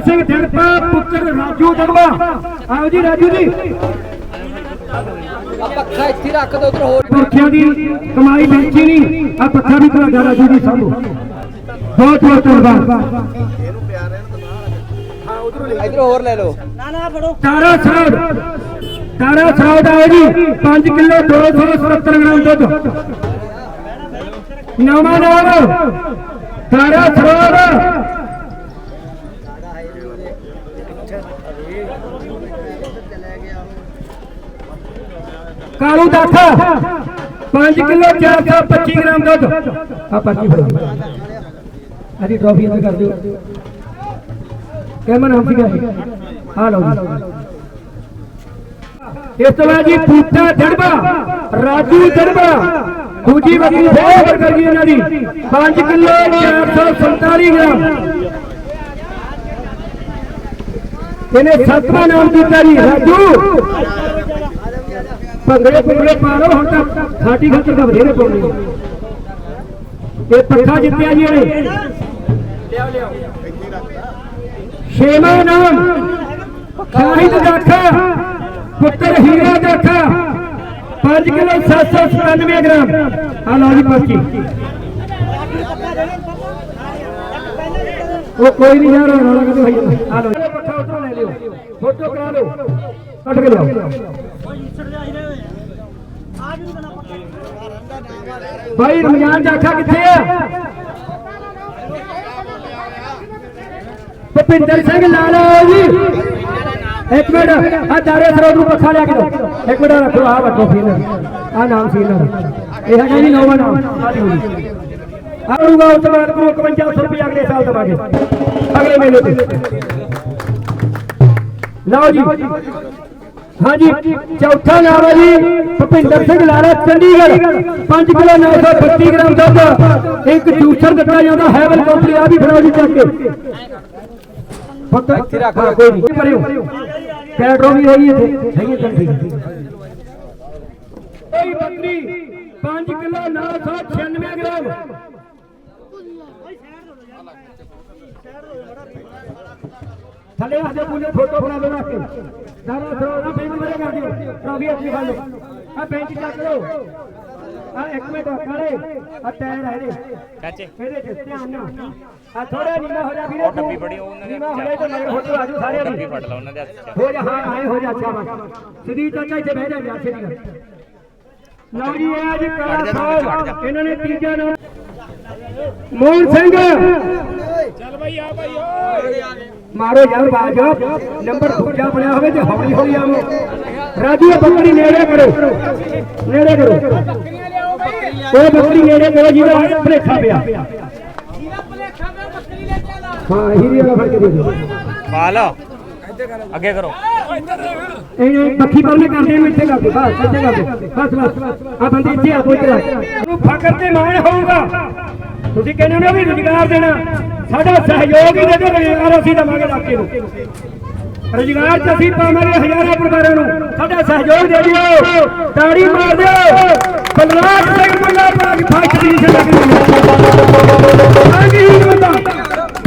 ਜੱਸਾ ਸਿੰਘ ਜੜਪਾ ਪੁੱਤਰ ਰਾਜੂ ਜੜਵਾ ਆਓ ਜੀ ਰਾਜੂ ਜੀ। ਆ ਪੱਖਾ ਇੱਥੇ ਰੱਖ ਦੋ ਉਧਰ ਹੋਰ। ਪੁਰਖਿਆਂ ਦੀ ਕਮਾਈ ਵੇਚੀ ਨਹੀਂ ਆ ਪੱਖਾ ਵੀ ਤੁਹਾਡਾ ਰਾਜੂ ਜੀ ਸਾਹਮਣੇ ਬਹੁਤ ਬਹੁਤ ਧੰਨਵਾਦ। ਇਧਰ ਹੋਰ ਲੈ ਲਓ। ਤਾਰਾ ਸਰੋਦ ਤਾਰਾ ਸਰੋਦ ਆਓ ਜੀ 5 ਕਿਲੋ 277 ਗ੍ਰਾਮ ਦੁੱਧ। ਨਵਾਂ ਨਾਮ। ਤਾਰਾ ਸਰੋਦ ਕਾਲੂ ਦਾਖਾ 5 ਕਿਲੋ 425 ਗ੍ਰਾਮ ਦੁੱਧ। ਆ ਪਰਚੀ ਫੜੋ ਅਜੀ ਟਰਾਫੀ ਅੰਦਰ ਕਰ ਦਿਓ। ਕਿਹੜਾ ਨਾਮ ਸੀਗਾ ਆ ਲਓ ਜੀ। ਇਸ ਤੋਂ ਬਾਅਦ ਜੀ ਪੂਤਾ ਜੜਬਾ ਰਾਜੂ ਜੜਬਾ ਦੂਜੀ ਬੱਕਰੀ ਬਹੁਤ ਕਰ ਗਈ ਇਹਨਾਂ ਦੀ। 5 ਕਿਲੋ 447 ਗ੍ਰਾਮ। ਇਹਨੇ ਸੱਤਵਾਂ ਨਾਮ ਦਿੱਤਾ ਜੀ ਰਾਜੂ ਭੰਗੜੇ ਭੰਗੜੇ ਪਾ ਲਓ ਹੁਣ ਤਾਂ ਸਾਡੀ ਖਾਤਰ ਤਾਂ ਵਧੇਰੇ ਪਾਉਣੀ ਇਹ ਪੱਖਾ ਜਿੱਤਿਆ ਜੀ ਇਹਨੇ ਛੇਵਾਂ ਨਾਮ ਸ਼ਾਹਿਦ ਦਾਖਾ ਪੁੱਤਰ ਹੀਰਾ ਦਾਖਾ 5 ਕਿਲੋ 797 ਗ੍ਰਾਮ ਆ ਲਓ ਜੀ ਪਰਚੀ ਉਹ ਕੋਈ ਨਹੀਂ ਯਾਰ ਰੌਲਾ ਕਿਤੇ ਹੋਈ ਜਾਂਦਾ ਆ ਲਓ। ਫੋਟੋ ਕਰਾ ਲਓ। ਕੱਢ ਕੇ ਲਿਆਓ। ਭਾਈ ਰਮਜ਼ਾਨ ਜਾਖਾ ਕਿੱਥੇ ਆ? ਭੁਪਿੰਦਰ ਸਿੰਘ ਲਾਲਾ ਜੀ। ਇੱਕ ਮਿੰਟ ਆ ਦਾਰੇ ਸਰੋਤ ਨੂੰ ਪੱਖਾ ਲਿਆ ਕੇ ਦਿਓ। ਇੱਕ ਮਿੰਟ ਰੱਖੋ ਆ ਵੱਟੋ ਫੀਨ ਆ ਨਾਮ ਸੀ ਇਹ ਹੈਗਾ ਜੀ ਨੌਵਾਂ ਨਾਮ। ਆ ਦਿਓ ਜੀ ਆਊਗਾ ਉਤਮਾਨ ਕੋ 5100 ਰੁਪਏ ਅਗਲੇ ਸਾਲ ਦੇਵਾਂਗੇ। ਅਗਲੇ ਮਹੀਨੇ ਤੇ। ਲਓ ਜੀ। ਹਾਂਜੀ ਚੌਥਾ ਨਾਮ ਹੈ ਜੀ ਭੁਪਿੰਦਰ ਸਿੰਘ ਲਾਲਾ ਚੰਡੀਗੜ੍ਹ। 5 ਕਿਲੋ 932 ਗ੍ਰਾਮ ਦੁੱਧ। ਇੱਕ ਜੂਸਰ ਦਿੱਤਾ ਜਾਂਦਾ ਹੈਵਲ ਕੰਪਨੀ ਆ ਵੀ ਫੜਾਓ ਜੀ ਚੱਕ ਕੇ। ਪਤਾ ਇੱਥੇ ਰੱਖ ਕੋਈ ਨਹੀਂ ਪਰਿਓ ਕੈਟਰੋ ਵੀ ਹੈਗੀ ਇੱਥੇ। ਹੈਗੀ ਠੀਕ ਕੋਈ ਬੱਕਰੀ 5 ਕਿਲੋ 996 ਗ੍ਰਾਮ। ਥੱਲੇ ਆ ਜਾ ਪੂਰੇ ਫੋਟੋ ਬਣਾ ਲਓ ਕੇ। ਸਾਰਾ ਥਰੋ ਨਾ ਬੈਂਚ ਮਰੇ ਕਰ ਦਿਓ ਟਰਾਫੀ ਅੱਛੀ ਖਾ ਲਓ। ਆ ਬੈਂਚ ਚੱਕ ਲਓ। ਆ ਇੱਕ ਮਿੰਟ ਕਾਲੇ ਆ ਟਾਇਰ ਹੈ ਇਹਦੇ। ਚਾਚੇ। ਇਹਦੇ ਚ ਧਿਆਨ ਨਾਲ ਆ ਥੋੜਾ ਨੀਵਾ ਹੋ ਜਾ ਵੀਰੇ ਉਹ ਡੱਬੀ ਬੜੀ ਉਹ ਉਹਨਾਂ ਦੇ ਨੀਵਾ ਹੋ ਜਾ ਤੇ ਮੇਰੇ ਫੋਟੋ ਆਜੂ ਸਾਰਿਆਂ ਡੱਬੀ ਦੀ। ਫੜ ਲਾ ਉਹਨਾਂ ਦੇ ਹੱਥ ਹੋ ਜਾ ਹਾਂ ਆਏ ਹੋ ਜਾ ਅੱਛਾ ਵਾ। ਸਦੀ ਚਾਚਾ ਇੱਥੇ ਬਹਿ ਜਾ ਯਾਰ ਛੇਤੀ ਕਰ ਲਓ ਜੀ ਇਹ ਅੱਜ ਕਾਲਾ ਸਾਹਿਬ ਇਹਨਾਂ ਨੇ ਤੀਜਾ ਨਾਮ ਮੋਹਨ ਸਿੰਘ। ਚੱਲ ਭਾਈ ਆ ਭਾਈ ਓਏ। ਮਾਰੋ ਯਾਰ ਬਾਜ ਨੰਬਰ ਦੂਜਾ ਬਣਿਆ ਹੋਵੇ ਤੇ ਹੌਲੀ ਹੌਲੀ ਆਵੋ। ਰਾਜੂ ਇਹ ਬੱਕਰੀ ਨੇੜੇ ਕਰੋ। ਨੇੜੇ ਕਰੋ। ਉਹ ਬੱਕਰੀ ਨੇੜੇ ਕਰੋ ਜਿਹਦਾ ਭਲੇਖਾ ਪਿਆ। ਹਾਂ ਹੀਰੇ ਵਾਲਾ ਫੜ ਕੇ ਦੇ ਦਿਓ। ਪਾ ਲਓ ਅੱਗੇ ਕਰੋ। ਇਹ ਪੱਖੀ ਪਰਨੇ ਕਰਦੇ ਨੂੰ ਇੱਥੇ ਕਰਦੇ। ਬਸ ਇੱਥੇ ਕਰਦੇ। ਬਸ ਬਸ। ਆ ਬੰਦੇ ਇੱਥੇ ਆ ਕੋਈ ਤਰ੍ਹਾਂ ਨੂੰ ਫਕਰ ਤੇ ਮਾਣ ਹੋਊਗਾ। ਤੁਸੀਂ ਕਹਿੰਦੇ ਹੋ ਨਾ ਵੀ ਰੁਜ਼ਗਾਰ ਦੇਣਾ। ਸਾਡਾ ਸਹਿਯੋਗ ਹੀ ਦੇ ਦਿਓ ਰੁਜ਼ਗਾਰ ਅਸੀਂ ਦੇਵਾਂਗੇ ਇਲਾਕੇ ਨੂੰ। ਰੁਜ਼ਗਾਰ ਚ ਅਸੀਂ ਪਾਵਾਂਗੇ ਹਜ਼ਾਰਾਂ ਪਰਿਵਾਰਾਂ ਨੂੰ। ਸਾਡਾ ਸਹਿਯੋਗ ਦੇ ਦਿਓ। ਤਾੜੀ ਮਾਰ ਦਿਓ। ਬਲਰਾਜ ਸਿੰਘ ਮੁੱਲਾ ਪਾਕ ਫਾਸ਼ ਦੀ ਲੱਗਦੀ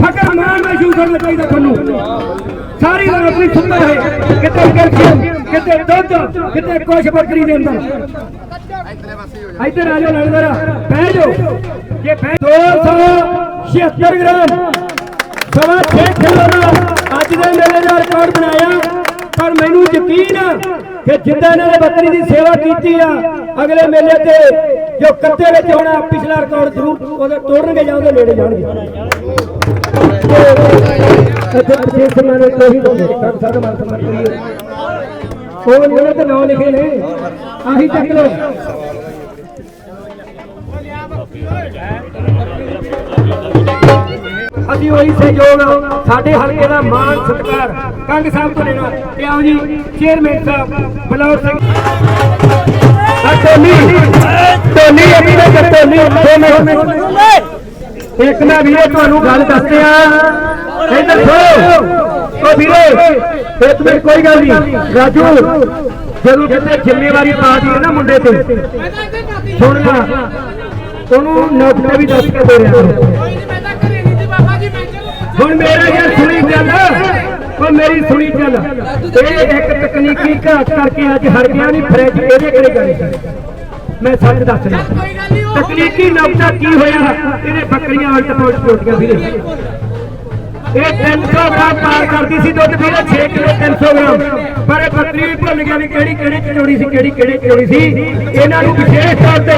ਫਕਰ ਮਾਣ ਮਹਿਸੂਸ ਕਰਨਾ ਚਾਹੀਦਾ ਤੁਹਾਨੂੰ। ਸਾਰੀ ਰਾਤ ਆਪਣੀ ਸੁਣਦਾ ਹੈ ਕਿਤੇ ਕੈਲਸ਼ੀਅਮ, ਕਿਤੇ ਦੁੱਧ, ਕਿਤੇ ਕੁਛ ਬੱਕਰੀ ਦੇ ਅੰਦਰ। ਇੱਧਰ ਆ ਜਾਓ ਲੜਦਾ ਬਹਿ ਜਾਓ। ਜੇ ਬਹਿ 276 ਗ੍ਰਾਮ। ਸਵਾ 6 ਕਿਲੋ ਦਾ ਅੱਜ ਦੇ ਮੇਲੇ ਦਾ ਰਿਕਾਰਡ ਬਣਾਇਆ। ਪਰ ਮੈਨੂੰ ਯਕੀਨ ਆ ਕਿ ਜਿੱਦਾਂ ਇਹਨਾਂ ਨੇ ਬੱਕਰੀ ਦੀ ਸੇਵਾ ਕੀਤੀ ਆ, ਅਗਲੇ ਮੇਲੇ ਤੇ ਜੋ ਕੱਤੇ ਵਿੱਚ ਆਉਣਾ ਪਿਛਲਾ ਰਿਕਾਰਡ ਜ਼ਰੂਰ ਉਹਦੇ ਤੋੜਨਗੇ ਜਾਂ ਉਹਦੇ ਨੇੜੇ ਜਾਣਗੇ। ਇੱਥੇ ਪ੍ਰਦੇਸ਼ ਸਿੰਘਾਂ ਨੇ ਕੋਈ ਨਹੀਂ ਤੱਕ ਸਾਡਾ ਮਨ ਸਮਰ ਕਰੀਏ ਉਹ ਜਿਹੜੇ ਤੇ ਨਾਮ ਲਿਖੇ ਨੇ। ਆਹੀ ਚੱਕ ਲੋ ਅਸੀਂ ਉਹੀ ਸਹਿਯੋਗ ਸਾਡੇ ਹਲਕੇ ਦਾ ਮਾਣ ਸਤਿਕਾਰ। ਕੰਗ ਸਾਹਿਬ ਤੋਂ ਲੈਣਾ। ਤੇ ਆਓ ਜੀ ਚੇਅਰਮੈਨ ਸਾਹਿਬ, ਬਲੌਰ ਸਿੰਘ। ਟੋਨੀ ਟੋਨੀ ਅਭੀ ਦਾ ਟੋਨੀ ਇੱਕ ਨਾ ਵੀਰੇ, ਤੁਹਾਨੂੰ ਗੱਲ ਦੱਸਦੇ ਆ। ਇੱਧਰ ਸੁਣੋ ਓ ਵੀਰੇ ਇੱਕ ਮਿੰਟ ਕੋਈ ਗੱਲ ਨਹੀਂ। ਰਾਜੂ, ਜਦੋਂ ਕਿਤੇ ਜ਼ਿੰਮੇਵਾਰੀ ਪਾ ਦੀ ਨਾ ਮੁੰਡੇ ਤੇ। ਸੁਣਨਾ ਉਹਨੂੰ ਨੋਟ ਵੀ ਦੱਸ ਕੇ ਦੇ ਰਿਹਾ। ਹੁਣ ਮੇਰਾ ਯਾਰ ਸੁਣੀ ਚੱਲ। ਉਹ ਮੇਰੀ ਸੁਣੀ ਚੱਲ। ਇਹ ਇੱਕ ਤਕਨੀਕੀ ਘਾਟ ਕਰਕੇ ਅੱਜ ਹਰ ਗਿਆ ਨਹੀਂ ਫਰਿੱਜ ਇਹਦੇ ਕਿਹੜੇ ਜਾਣੀ ਮੈਂ ਸੱਚ ਦੱਸ ਰਿਹਾ। ਤਕਨੀਕੀ ਨਕਤਾ ਕੀ ਹੋਇਆ? ਇਹਨੇ ਬੱਕਰੀਆਂ ਉਲਟ ਪੁਲਟ ਟੁੱਟੀਆਂ ਵੀਰੇ। ਇਹ 300 ਗ੍ਰਾਮ ਪਾਰ ਕਰਦੀ ਸੀ ਦੁੱਧ ਵੀਰੇ 6 ਕਿਲੋ 300 ਗ੍ਰਾਮ। ਪਰ ਇਹ ਬੱਕਰੀ ਵੀ ਭੁੱਲ ਗਿਆ ਵੀ ਕਿਹੜੀ ਕਿਹੜੀ ਚੜੋੜੀ ਸੀ ਕਿਹੜੀ ਕਿਹੜੀ ਚੜੋੜੀ ਸੀ। ਇਹਨਾਂ ਨੂੰ ਵਿਸ਼ੇਸ਼ ਤੌਰ ਤੇ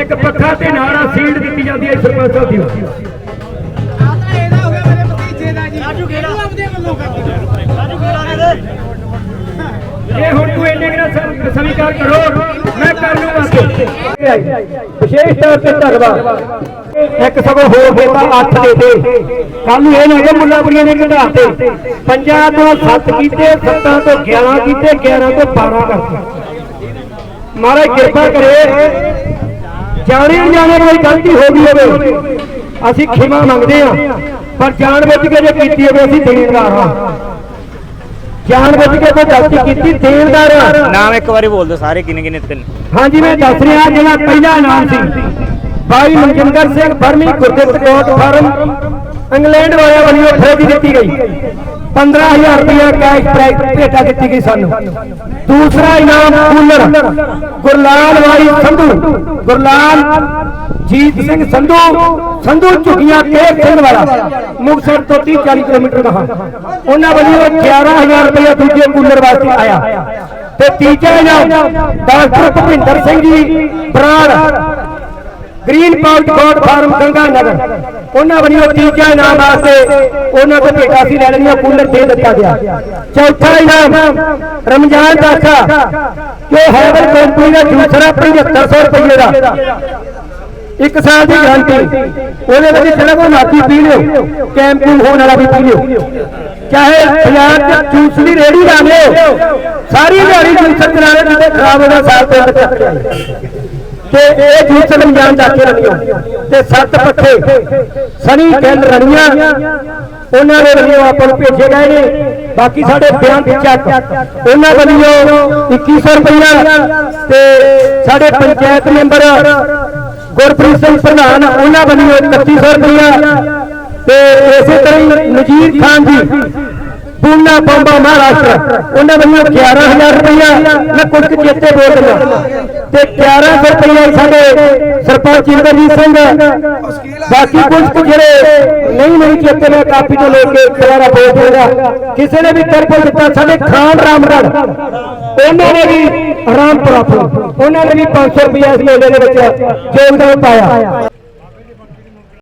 ਇੱਕ ਪੱਖਾ ਤੇ ਨਾੜਾ ਸੀਡ ਦਿੱਤੀ ਜਾਂਦੀ ਹੈ ਸਰਪੰਚ ਸਾਹਿਬ ਦੀ। ਇਹ ਹੁਣ ਤੂੰ ਇੰਨੇ ਕਿਹੜਾ ਸਮੀਕਾਰ ਕਰੋ। ਮੈਂ ਕਰ ਲੂ ਵਿਸ਼ੇਸ਼ ਤੌਰ ਤੇ ਧੰਨਵਾਦ। ਇੱਕ ਸਗੋਂ ਹੋਰ ਹੋਤਾ 8 ਦੇ ਦੇ ਕੱਲ ਨੂੰ ਇਹ ਨਾ ਕਿ ਮੁੱਲਾ ਬੁੜੀਆਂ ਨੇ ਘਟਾਤੇ ਪੰਜਾਂ ਤੋਂ 7 ਕੀਤੇ 7 ਤੋਂ 11 ਕੀਤੇ 11 ਤੋਂ 12 ਕਰਤੇ ਮਹਾਰਾਜ ਕਿਰਪਾ ਕਰੇ, ਜਾਣੇ ਜਾਣੇ ਕੋਈ ਗਲਤੀ ਹੋ ਗਈ ਹੋਵੇ, ਅਸੀਂ ਖਿਮਾ ਮੰਗਦੇ ਆ ਪਰ ਜਾਣ ਵਿੱਚ ਕੇ ਜੇ ਕੀਤੀ ਹੋਵੇ, ਅਸੀਂ ਦੇਣਦਾਰ ਹਾਂ। ਜਾਣ ਬੁੱਝ ਕੇ ਕੋਈ ਗਲਤੀ ਕੀਤੀ? ਦੇਣਦਾਰ ਨਾਮ ਇੱਕ ਵਾਰੀ ਬੋਲ ਦਿਓ ਸਾਰੇ ਕਿੰਨੇ ਕਿੰਨੇ ਤਿੰਨ? ਹਾਂਜੀ ਮੈਂ ਦੱਸ ਰਿਹਾ ਜਿਹੜਾ ਪਹਿਲਾ ਨਾਮ ਸੀ। ਬਾਈ ਮਨਜਿੰਦਰ ਸਿੰਘ ਬਰਮੀ ਗੁਰਦਿੱਤ ਕੋਟ ਫਾਰਮ ਇੰਗਲੈਂਡ ਵਾਲਿਆਂ ਵੱਲੋਂ ਖਰੀਦੀ ਦਿੱਤੀ ਗਈ। 15000 ਰੁਪਇਆ ਕੈਸ਼ ਪ੍ਰਾਈਜ਼ ਭੇਟਾ ਦਿੱਤੀ ਗਈ ਸਾਨੂੰ। ਦੂਸਰਾ ਇਨਾਮ ਕੂਲਰ ਗੁਰਲਾਲ ਵਾਲੀ ਸੰਧੂ। ਗੁਰਲਾਲ ਜੀਤ ਸਿੰਘ ਸੰਧੂ ਸੰਧੂ ਝੁਕੀਆਂ ਕੇ ਸਿੰਘ ਵਾਲਾ, ਮੁਕਤਸਰ ਤੋਂ 30 40 ਕਿਲੋਮੀਟਰ ਦਾ ਉਹਨਾਂ ਵੱਲੋਂ 11000 ਰੁਪਇਆ ਦੂਜੇ ਕੂਲਰ ਵਾਸਤੇ ਆਇਆ। ਤੇ ਤੀਜਾ ਇਨਾਮ ਡਾਕਟਰ ਭੁਪਿੰਦਰ ਸਿੰਘ ਜੀ, ਬਰਾੜ, ਗ੍ਰੀਨ ਪਾਊਟ ਗੋਡ ਫਾਰਮ ਗੰਗਾ ਨਗਰ ਉਹਨਾਂ ਵੱਲੋਂ ਤੀਜਾ ਇਨਾਮ ਵਾਸਤੇ ਉਹਨਾਂ ਤੋਂ ਭੇਟਾ ਸੀ, ਲੈ ਲੈਣੀਆਂ ਕੂਲਰ ਦੇ ਦਿੱਤਾ ਗਿਆ। ਚੌਥਾ ਇਨਾਮ ਰਮਜ਼ਾਨ ਦਾਖਾ, ਜੋ ਹੈਵਲ ਕੰਪਨੀ ਦਾ ਜੂਸਰ 7500 ਰੁਪਏ ਦਾ। ਇੱਕ ਸਾਲ ਦੀ ਗਾਰੰਟੀ। ਉਹਦੇ ਵਿੱਚ ਜਿਹੜਾ ਕੋਈ ਪੀ ਲਿਓ ਕੈਂਪਿੰਗ ਹੋਣ ਵਾਲਾ ਵੀ ਪੀ ਲਿਓ। ਚਾਹੇ ਬਾਜ਼ਾਰ ਚ ਜੂਸ ਦੀ ਰੇੜੀ ਲਾ ਲਿਓ ਸਾਰੀ ਦਿਹਾੜੀ ਜੂਸਰ ਚਲਾ ਲਿਓ ਜਿੱਥੇ ਖਰਾਬ ਹੋਣਾ ਸਾਲ ਤੋਂ ਅੰਦਰ ਤੇ ਇਹ ਜੂਸ ਰਮਜ਼ਾਨ ਦਾ ਕੇ ਰੱਖਿਓ। ਤੇ ਸੱਤ ਪੱਠੇ ਸਨੀ ਗੱਲ ਰਣੀਆਂ, ਉਹਨਾਂ ਦੇ ਵੱਲੋਂ ਆਪਾਂ ਨੂੰ ਭੇਜੇ ਗਏ ਨੇ। ਬਾਕੀ ਸਾਡੇ ਬਿਆਨ ਚੱਕ। ਉਹਨਾਂ ਵੱਲੋਂ 2100 ਰੁਪਇਆ ਤੇ ਸਾਡੇ ਪੰਚਾਇਤ ਮੈਂਬਰ ਗੁਰਪ੍ਰੀਤ ਸਿੰਘ ਪ੍ਰਧਾਨ ਉਹਨਾਂ ਵੱਲੋਂ 3100 ਰੁਪਇਆ ਤੇ ਇਸੇ ਤਰ੍ਹਾਂ ਹੀ ਨਜੀਰ ਖਾਨ ਜੀ ਪੂਨਾ ਬੰਬਾ ਮਹਾਰਾਸ਼ਟਰ। ਉਹਨਾਂ ਵੱਲੋਂ 11000 ਰੁਪਇਆ ਮੈਂ ਕੁਝ ਕੁ ਚੇਤੇ ਬੋਲ ਦਿੰਦਾ। ਤੇ 1100 ਰੁਪਇਆ ਸਾਡੇ ਸਰਪੰਚ ਇੰਦਰਜੀਤ ਸਿੰਘ। ਬਾਕੀ ਕੁਝ ਕੁ ਜਿਹੜੇ ਨਹੀਂ ਨਹੀਂ ਚੇਤੇ ਨੇ ਕਾਪੀ ਤੋਂ ਲੈ ਕੇ ਦੁਬਾਰਾ ਬੋਲ ਦੂੰਗਾ ਕਿਸੇ ਨੇ ਵੀ ਤਰਫੋਂ ਦਿੱਤਾ, ਸਾਡੇ ਖਾਨ ਰਾਮਗੜ ਉਹਨਾਂ ਨੇ ਵੀ ਆਰਾਮ ਪ੍ਰਾਪਤ। ਉਹਨਾਂ ਨੇ ਵੀ 500 ਰੁਪਇਆ ਇਸ ਮੇਲੇ ਦੇ ਵਿੱਚ ਯੋਗਦਾਨ ਪਾਇਆ।